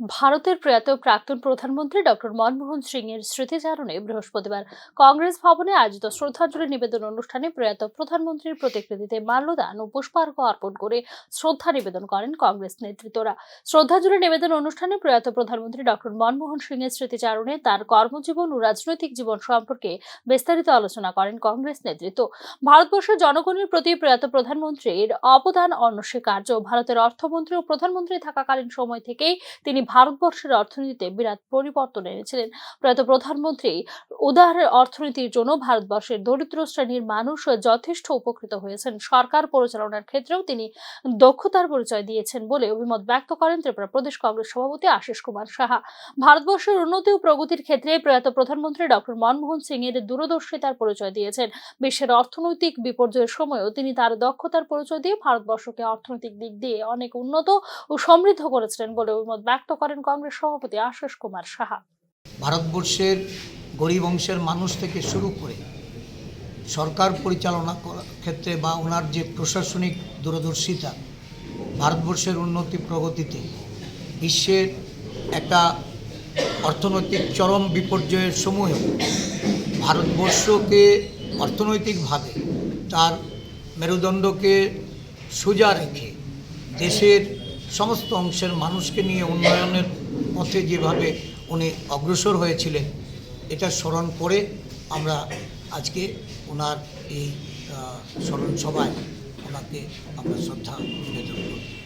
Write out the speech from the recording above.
ভারতের প্রয়াত প্রাক্তন প্রধানমন্ত্রী ডক্টর মনমোহন সিং এর স্মৃতিচারণে বৃহস্পতিবার কংগ্রেস ভবনে আয়োজিত শ্রদ্ধাঞ্জলি নিবেদন অনুষ্ঠানে প্রয়াত প্রধানমন্ত্রীর প্রতিকৃতিতে মাল্যদান ও পুষ্পার্ঘ অর্পণ করে শ্রদ্ধা নিবেদন করেন কংগ্রেস নেতৃত্বরা। শ্রদ্ধাঞ্জলি নিবেদন অনুষ্ঠানে প্রয়াত প্রধানমন্ত্রী ডক্টর মনমোহন সিং এর স্মৃতিচারণে তার কর্মজীবন ও রাজনৈতিক জীবন সম্পর্কে বিস্তারিত আলোচনা করেন কংগ্রেস নেতৃত্ব। ভারতবর্ষের জনগণের প্রতি প্রয়াত প্রধানমন্ত্রীর অবদান, অনস্বীকার্য। ভারতের অর্থমন্ত্রী ও প্রধানমন্ত্রী থাকাকালীন সময় থেকেই তিনি ভারতবর্ষের অর্থনীতিতে বিরাট পরিবর্তন এনেছিলেন। প্রয়াত প্রধানমন্ত্রী উদার অর্থনীতির জন্য ভারতবর্ষের দরিদ্র শ্রেণির মানুষ যথেষ্ট উপকৃত হয়েছেন। সরকার পরিচালনার ক্ষেত্রেও তিনি দক্ষতার পরিচয় দিয়েছেন বলে অভিমত ব্যক্ত করেন ত্রিপুরা প্রদেশ কংগ্রেস সভাপতি আশিস কুমার সাহা। ভারতবর্ষের উন্নতি ও প্রগতির ক্ষেত্রে প্রয়াত প্রধানমন্ত্রী ডক্টর মনমোহন সিং এর দূরদর্শিতার পরিচয় দিয়েছেন। বিশ্বের অর্থনৈতিক বিপর্যয়ের সময়ও তিনি তার দক্ষতার পরিচয় দিয়ে ভারতবর্ষকে অর্থনৈতিক দিক দিয়ে অনেক উন্নত ও সমৃদ্ধ করেছিলেন বলে অভিমত ব্যক্ত করেন কংগ্রেস সভাপতি আশিস কুমার সাহা। ভারতবর্ষের গরিব অংশের মানুষ থেকে শুরু করে সরকার পরিচালনা ক্ষেত্রে বা ওনার যে প্রশাসনিক দূরদর্শিতা ভারতবর্ষের উন্নতি প্রগতিতে বিশ্বের একটা অর্থনৈতিক চরম বিপর্যয়ের সমূহে ভারতবর্ষকে অর্থনৈতিকভাবে তার মেরুদণ্ডকে সোজা রেখে দেশের সমস্ত অংশের মানুষকে নিয়ে উন্নয়নের পথে যেভাবে উনি অগ্রসর হয়েছিলেন, এটা স্মরণ করে আমরা আজকে ওনার এই স্মরণ সভায় ওনাকে আমরা শ্রদ্ধা নিবেদন করি